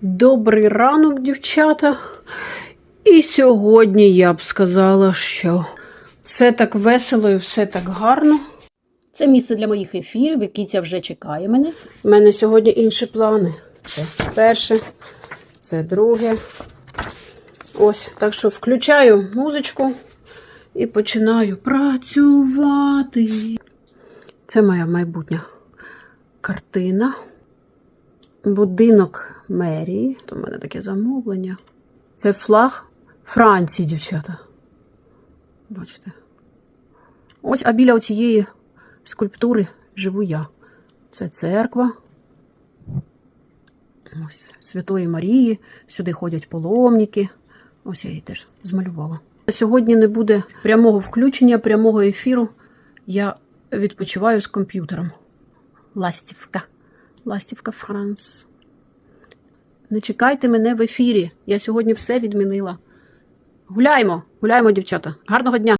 Добрий ранок, дівчата. І сьогодні я б сказала, що все так весело і все так гарно. Це місце для моїх ефірів, і Кітя вже чекає мене. У мене сьогодні інші плани. Це перше, це друге. Ось, так що включаю музичку і починаю працювати. Це моя майбутня картина. Будинок мерії. То в мене таке замовлення. Це флаг Франції, дівчата. Бачите? Ось, а біля цієї скульптури живу я. Це церква. Ось Святої Марії. Сюди ходять паломники. Ось я її теж змалювала. Сьогодні не буде прямого включення, прямого ефіру. Я відпочиваю з комп'ютером. Ластівка. Ластівка Франс. Не чекайте мене в ефірі. Я сьогодні все відмінила. Гуляємо, гуляємо, дівчата. Гарного дня!